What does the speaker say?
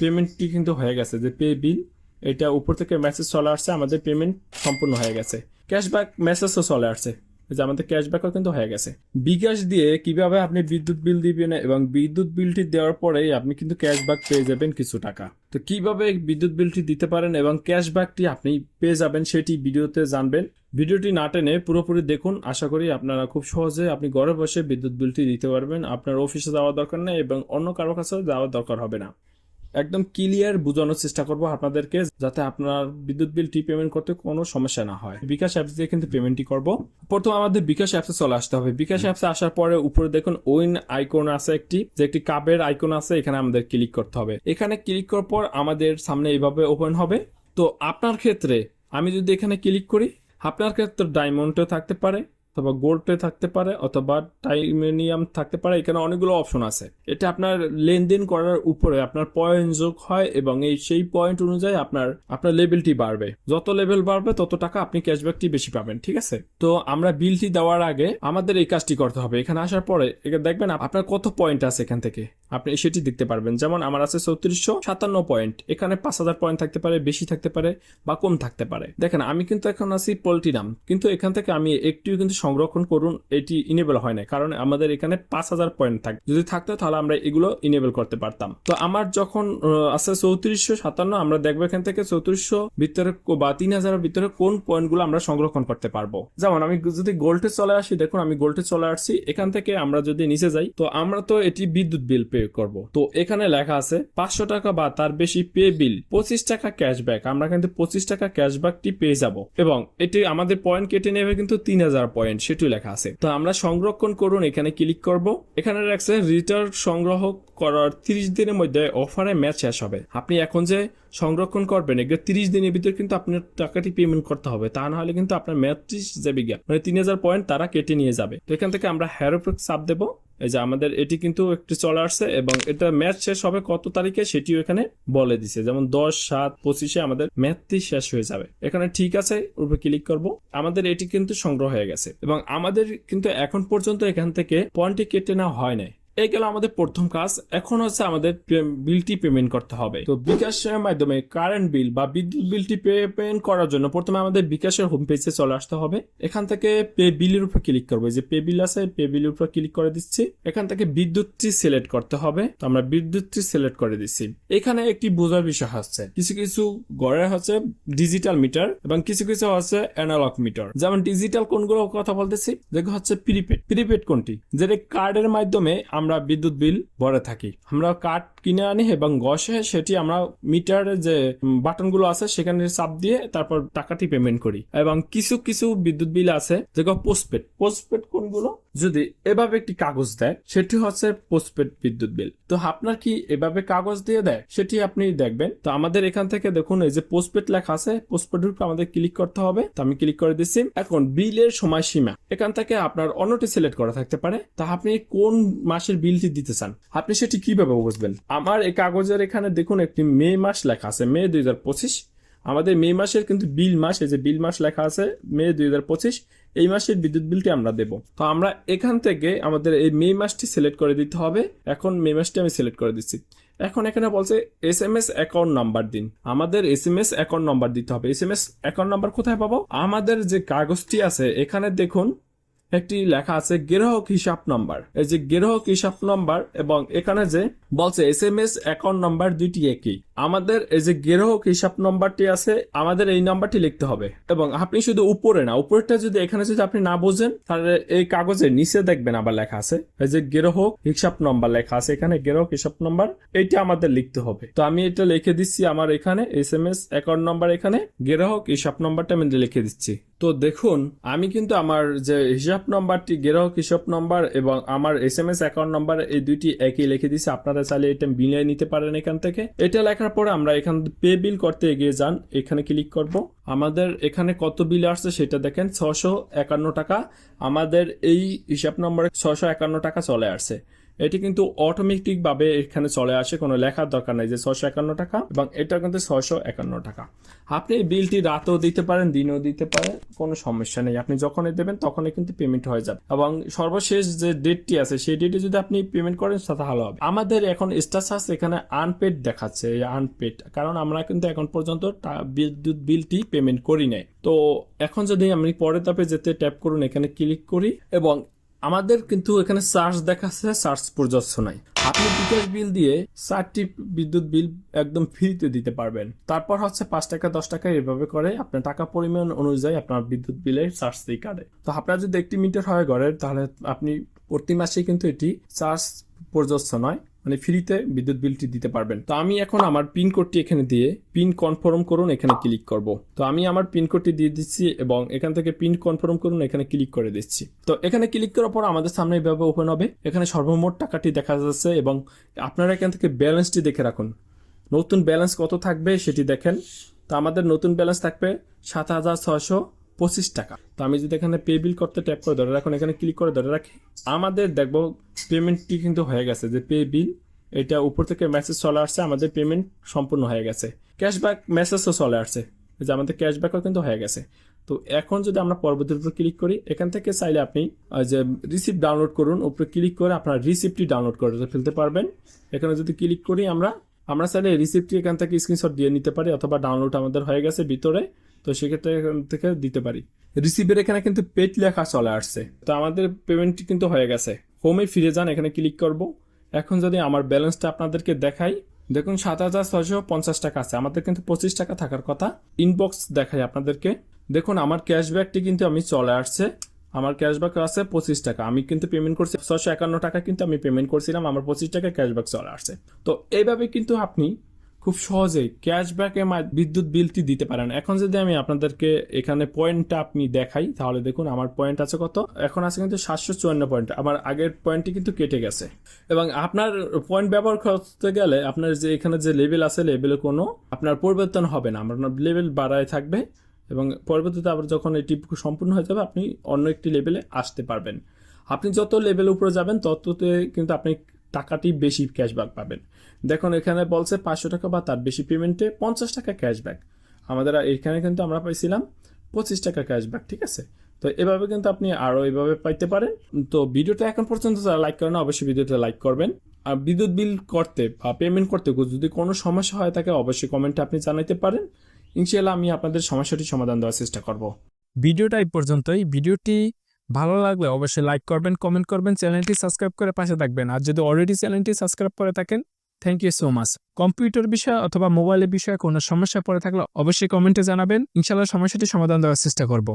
পেমেন্টটি কিন্তু হয়ে গেছে, যে পে বিল এটা উপর থেকে মেসেজ চলে আসছে, আমাদের পেমেন্ট সম্পূর্ণ হয়ে গেছে। ক্যাশব্যাক মেসেজও চলে আসছে যে আমাদের ক্যাশব্যাকও কিন্তু হয়ে গেছে। বিকাশ দিয়ে কীভাবে আপনি বিদ্যুৎ বিল দিবেন এবং বিদ্যুৎ বিলটি দেওয়ার পরে আপনি কিন্তু ক্যাশব্যাক পেয়ে যাবেন কিছু টাকা। তো কীভাবে বিদ্যুৎ বিলটি দিতে পারেন এবং ক্যাশব্যাকটি আপনি পেয়ে যাবেন সেটি ভিডিওতে জানবেন। ভিডিওটি না টেনে পুরোপুরি দেখুন, আশা করি আপনারা খুব সহজে আপনি ঘরে বসে বিদ্যুৎ বিলটি দিতে পারবেন। আপনার অফিসে যাওয়ার দরকার নেই এবং অন্য কারও কাছে যাওয়ার দরকার হবে না। একদম ক্লিয়ার বোঝানোর চেষ্টা করব আপনাদেরকে যাতে আপনার বিদ্যুৎ বিলটি পেমেন্ট করতে কোনো সমস্যা না হয়। বিকাশ অ্যাপস দিয়ে কিন্তু পেমেন্টটি করব। প্রথম আমাদের বিকাশ অ্যাপসে চলে আসতে হবে। বিকাশ অ্যাপসে আসার পরে উপরে দেখুন ওইন আইকন আছে একটি, যে একটি কাপের আইকন আছে, এখানে আমাদের ক্লিক করতে হবে। এখানে ক্লিক করার পর আমাদের সামনে এইভাবে ওপেন হবে। তো আপনার ক্ষেত্রে আমি যদি এখানে ক্লিক করি, আপনার ক্ষেত্রে ডায়মন্ডও থাকতে পারে। অথবা গোল্ডে থাকতে পারে অথবা টাইমেনিয়াম থাকতে পারে, এখানে অনেকগুলো অপশন আছে। এটা আপনার লেনদেন করার উপরে আপনার পয়েন্ট যোগ হয় এবং এই সেই পয়েন্ট অনুযায়ী আপনার আপনার লেভেলটি বাড়বে। যত লেভেল বাড়বে, তত টাকা আপনি ক্যাশব্যাকটি বেশি পাবেন, ঠিক আছে? তো আমরা বিলটি দেওয়ার আগে আমাদের এই কাজটি করতে হবে। এখানে আসার পরে, এখানে দেখবেন আপনার কত পয়েন্ট আছে এখান থেকে? আপনি সেটি দেখতে পারবেন। যেমন আমার আছে চৌত্রিশশো সাতান্ন পয়েন্ট। এখানে পাঁচ হাজার পয়েন্ট থাকতে পারে, বেশি থাকতে পারে বা কম থাকতে পারে। দেখেন, আমি কিন্তু এখন আছি পোল্ট্রিনাম কিন্তু এখান থেকে আমি একটিও কিন্তু সংরক্ষণ করুন, এটি ইনেবল হয় না কারণ আমাদের এখানে পাঁচ হাজার পয়েন্ট থাকে, যদি থাকতো তাহলে আমরা এগুলো ইনেবল করতে পারতাম। তো আমার যখন আছে চৌত্রিশশো সাতান্ন, আমরা দেখব এখান থেকে চৌত্রিশশো ভিতরে বা তিন হাজারের ভিতরে কোন পয়েন্টগুলো আমরা সংরক্ষণ করতে পারব। যেমন, আমি যদি গোল্ডে চলে আসি, দেখুন আমি গোল্ডে চলে আসছি। এখান থেকে আমরা যদি নিচে যাই, তো আমরা তো এটি বিদ্যুৎ বিল পে করব। তো এখানে লেখা আছে, পাঁচশো টাকা বা তার বেশি পে বিল পঁচিশ টাকা ক্যাশব্যাক আমরা কিন্তু পঁচিশ টাকা ক্যাশব্যাকটি পেয়ে যাব। এবং এটি আমাদের পয়েন্ট কেটে নেবে কিন্তু তিন হাজার পয়েন্ট সেটি লেখা আছে। তো আমরা সংরক্ষণ করুন, এখানে ক্লিক করব। এখানে রাখছে রিটার্ন সংগ্রহ করার তিরিশ দিনের মধ্যে অফারে ম্যাচ শেষ হবে। আপনি এখন যে সংরক্ষণ করবেন, এগুলো তিরিশ দিনের ভিতরে কিন্তু আপনার টাকাটি পেমেন্ট করতে হবে। তা না হলে কিন্তু আপনার ম্যাচটি যাবে গিয়া মানে তিন হাজার পয়েন্ট তারা কেটে নিয়ে যাবে। তো এখান থেকে আমরা হ্যারোপে চাপ দেবো। এই যে আমাদের এটি কিন্তু একটি চলে আসছে এবং এটা ম্যাচ শেষ হবে কত তারিখে সেটিও এখানে বলে দিছে। যেমন দশ, সাত, পঁচিশে আমাদের ম্যাথটি শেষ হয়ে যাবে। এখানে ঠিক আছে উপরে ক্লিক করব। আমাদের এটি কিন্তু সংগ্রহ হয়ে গেছে এবং আমাদের কিন্তু এখন পর্যন্ত এখান থেকে পয়েন্টটি কেটে নেওয়া হয় নাই। এই গেল আমাদের প্রথম কাজ। এখন হচ্ছে আমাদের বিলটি পেমেন্ট করতে হবে। তো বিকাশের মাধ্যমে কারেন্ট বিল বা বিদ্যুৎ বিলটি পেমেন্ট করার জন্য প্রথমে আমাদের বিকাশের হোম পেজে চলে আসতে হবে। এখান থেকে পে বিলের উপর ক্লিক করব। যে পে বিল আছে পে বিলের উপর ক্লিক করে দিচ্ছি। এখান থেকে বিদ্যুৎটি সিলেক্ট করতে হবে। তো আমরা বিদ্যুৎটি সিলেক্ট করে দিচ্ছি। এখানে একটি বোঝার বিষয় হচ্ছে, কিছু কিছু গড়ে হচ্ছে ডিজিটাল মিটার এবং কিছু কিছু হচ্ছে অ্যানালগ মিটার যেমন ডিজিটাল কোনগুলো কথা বলতেছি? যেগুলো হচ্ছে প্রিপেড প্রিপেড কোনটি? যেটা কার্ডের মাধ্যমে আমরা বিদ্যুৎ বিল ভরে থাকি। আমরা কাঠ কিনে আনি এবং গসে সেটি আমরা মিটারের যে বাটনগুলো আছে সেখানে চাপ দিয়ে তারপর টাকাটি পেমেন্ট করি। এবং কিছু কিছু বিদ্যুৎ বিল আছে, যেগুলো পোস্টপেড পোস্টপেড কোনগুলো? যদি এভাবে একটি কাগজ দেয়, সেটি হচ্ছে পোস্টপেড বিদ্যুৎ বিল। তো আপনার কি এভাবে কাগজ দিয়ে দেয়? সেটি আপনি দেখবেন। তো আমাদের এখান থেকে দেখুন, এই যে পোস্টপেড লেখা আছে পোস্টপেড উপর আমাদের ক্লিক করতে হবে। তো আমি ক্লিক করে দিচ্ছি। এখন বিলের সময়সীমা। এখান থেকে আপনার অন্যটি সিলেক্ট করা থাকতে পারে। তা আপনি কোন মাসের বিলটি দিতে চান? আপনি সেটি কীভাবে বুঝবেন? আমার এই কাগজের এখানে দেখুন, একটি মে মাস লেখা আছে, মে দুই হাজার পঁচিশ। আমাদের মে মাসের কিন্তু বিল মাস, এই যে বিল মাস লেখা আছে, মে দুই হাজার পঁচিশ। এই মাসের বিদ্যুৎ বিলটি আমরা দেব। তো আমরা এখান থেকে আমাদের এই মে মাসটি সিলেক্ট করে দিতে হবে। এখন মে মাসটি আমি সিলেক্ট করে দিচ্ছি। এখন এখানে বলছে S M S account number দিন। আমাদের S M S account number দিতে হবে। S M S account number কোথায় পাবো? আমাদের যে কাগজটি আছে, এখানে দেখুন একটি লেখা আছে, গ্রাহক হিসাব নাম্বার। এই যে গ্রাহক হিসাব নাম্বার এবং এখানে যে বলছে, S M S account number দুইটি একই। আমাদের এই যে গ্রাহক হিসাব নাম্বারটি আছে, আমাদের এই নাম্বারটি লিখতে হবে। এবং আপনি শুধু উপরে না, উপরেরটা যদি, এখানে যদি আপনি না বোঝেন, তাহলে এই কাগজের নিচে দেখবেন আবার লেখা আছে। এই যে গ্রাহক হিসাব নাম্বার লেখা আছে এখানে, গ্রাহক হিসাব নাম্বার, এইটা আমাদের লিখতে হবে। তো আমি এটা লিখে দিচ্ছি আমার এখানে, S M S account number এখানে, গ্রাহক হিসাব নাম্বারটা আমি লিখে দিচ্ছি। তো দেখুন, আমি কিন্তু আমার যে হিসাব নাম্বারটি গ্রাহক কৃষক নাম্বার এবং আমার S M S account number, এই দুইটি একই লিখে দিছি আপনারা চাইলে এটা বিলিয়ে নিতে পারেন এখান থেকে। এটা লেখার পরে আমরা এখান পে বিল করতে এগিয়ে যান। এখানে ক্লিক করব। আমাদের এখানে কত বিল আসছে সেটা দেখেন ছশো একান্ন টাকা। আমাদের এই হিসাব নম্বরে ছশো একান্ন টাকা চলে আসছে। এটি কিন্তু অটোমেটিক ভাবে এখানে চলে আসে, কোনো লেখার দরকার নেই যে ছশো একান্ন টাকা এবং এটা কিন্তু ছশো একান্ন টাকা। আপনি এই বিলটি রাতেও দিতে পারেন, দিনেও দিতে পারেন, কোনো সমস্যা নেই। আপনি যখনই দেবেন তখনই কিন্তু পেমেন্ট হয়ে যাবে। এবং সর্বশেষ যে ডেটটি আছে, সেই ডেটে যদি আপনি পেমেন্ট করেন সেটা ভালো হবে। আমাদের এখন স্ট্যাটাস এখানে আনপেড দেখাচ্ছে, এই আনপেড কারণ আমরা কিন্তু এখন পর্যন্ত বিদ্যুৎ বিলটি পেমেন্ট করি নাই। তো এখন যদি আমি পরের ধাপে যেতে ট্যাপ করুন, এখানে ক্লিক করি এবং আমাদের কিন্তু এখানে চার্জ দেখাচ্ছে চার্জ প্রযোজ্য নাই। আপনি বিকাশ বিল দিয়ে চারটি বিদ্যুৎ বিল একদম ফ্রিতে দিতে পারবেন। তারপর হচ্ছে পাঁচ টাকা, দশ টাকা এভাবে করে আপনার টাকা পরিমাণ অনুযায়ী আপনার বিদ্যুৎ বিলের চার্জ দিয়ে কাটে। তো আপনার যদি একটি মিটার হয় ঘরের, তাহলে আপনি প্রতি মাসে কিন্তু এটি চার্জ প্রযোজ্য নয়। মানে ফ্রিতে বিদ্যুৎ বিলটি দিতে পারবেন। তো আমি এখন আমার পিন কোডটি এখানে দিয়ে পিন কনফার্ম করুন, এখানে ক্লিক করব। তো আমি আমার পিন কোডটি দিয়ে দিচ্ছি এবং এখান থেকে পিন কনফার্ম করুন, এখানে ক্লিক করে দিচ্ছি। তো এখানে ক্লিক করার পর আমাদের সামনে এভাবে ওপেন হবে। এখানে সর্বমোট টাকাটি দেখা যাচ্ছে এবং আপনারা এখান থেকে ব্যালেন্সটি দেখে রাখুন। নতুন ব্যালেন্স কত থাকবে সেটি দেখেন। তো আমাদের নতুন ব্যালেন্স থাকবে সাত হাজার ছয়শো পঁচিশ টাকা। তো আমি যদি এখানে পে বিল করতে ট্যাপ করে ধরে রাখুন এখানে ক্লিক করে ধরে রাখি। আমাদের দেখব পেমেন্টটি কিন্তু হয়ে গেছে, যে পে বিল এটা উপর থেকে মেসেজ চলে আসছে, আমাদের পেমেন্ট সম্পূর্ণ হয়ে গেছে। ক্যাশব্যাক মেসেজও চলে আসছে যে আমাদের ক্যাশব্যাকও কিন্তু হয়ে গেছে। তো এখন যদি আমরা পরবর্তীর উপর ক্লিক করি, এখান থেকে চাইলে আপনি যে রিসিপ্ট ডাউনলোড করুন, উপরে ক্লিক করে আপনার রিসিপ্টটি ডাউনলোড করে ফেলতে পারবেন। এখানে যদি ক্লিক করি আমরা আমরা চাইলে রিসিপ্টটি এখান থেকে স্ক্রিনশট দিয়ে নিতে পারি, অথবা ডাউনলোড আমাদের হয়ে গেছে ভিতরে। তো সেক্ষেত্রে এখান থেকে দিতে পারি। রিসিভের এখানে কিন্তু পেট লেখা চলে আসছে। তো আমাদের পেমেন্টটি কিন্তু হয়ে গেছে। হোমে ফিরে যান এখানে ক্লিক করব। এখন যদি আমার ব্যালেন্সটা আপনাদেরকে দেখাই দেখুন সাত হাজার ছয়শো পঞ্চাশ টাকা আছে। আমাদের কিন্তু পঁচিশ টাকা থাকার কথা। ইনবক্স দেখাই আপনাদেরকে। দেখুন আমার ক্যাশব্যাকটি কিন্তু আমি চলে আসছে। আমার ক্যাশব্যাক আছে পঁচিশ টাকা। আমি কিন্তু পেমেন্ট করছি ছশো একান্ন টাকা কিন্তু আমি পেমেন্ট করছিলাম। আমার পঁচিশ টাকা ক্যাশব্যাক চলে আসছে। তো এইভাবে কিন্তু আপনি খুব সহজেই ক্যাশব্যাকে বিদ্যুৎ বিলটি দিতে পারেন এখন যদি আমি আপনাদেরকে এখানে পয়েন্টটা আপনি দেখাই, তাহলে দেখুন আমার পয়েন্ট আছে কত? এখন আছে কিন্তু সাতশো চুয়ান্ন পয়েন্ট আমার আগের পয়েন্টটি কিন্তু কেটে গেছে। এবং আপনার পয়েন্ট ব্যবহার করতে গেলে আপনার যে এখানে যে লেভেল আছে লেভেলে কোনো আপনার পরিবর্তন হবে না। আপনার লেভেল বাড়ায় থাকবে এবং পরবর্তীতে আবার যখন এটি সম্পূর্ণ হয়ে যাবে, আপনি অন্য একটি লেভেলে আসতে পারবেন। আপনি যত লেভেল উপরে যাবেন, তততে কিন্তু আপনি টাকাটি বেশি ক্যাশব্যাক পাবেন। দেখুন, এখানে বলছে পাঁচশো টাকা বা তার বেশি পেমেন্টে পঞ্চাশ টাকা ক্যাশব্যাক আমাদের এখানে কিন্তু আমরা পাইছিলাম পঁচিশ টাকা ক্যাশব্যাক ঠিক আছে? তো এভাবে কিন্তু আপনি আরও এভাবে পাইতে পারেন। তো ভিডিওটা এখন পর্যন্ত যারা লাইক করেন অবশ্যই ভিডিওটা লাইক করবেন। আর বিদ্যুৎ বিল করতে বা পেমেন্ট করতে যদি কোনো সমস্যা হয় থাকে অবশ্যই কমেন্টে আপনি জানাইতে পারেন। ইনশাল্লাহ আমি আপনাদের সমস্যাটি সমাধান দেওয়ার চেষ্টা করব। ভিডিওটা এই পর্যন্তই। ভিডিওটি ভালো লাগলে অবশ্যই লাইক করবেন কমেন্ট করবেন চ্যানেলটি সাবস্ক্রাইব করে পাশে থাকবেন। আর যদি অলরেডি চ্যানেলটি সাবস্ক্রাইব করে থাকেন thank you so much computer বিষয় অথবা মোবাইলের বিষয়ে কোনো সমস্যা পড়ে থাকলে অবশ্যই কমেন্টে জানাবেন। ইনশাল্লাহ সমস্যাটি সমাধান দেওয়ার চেষ্টা করব।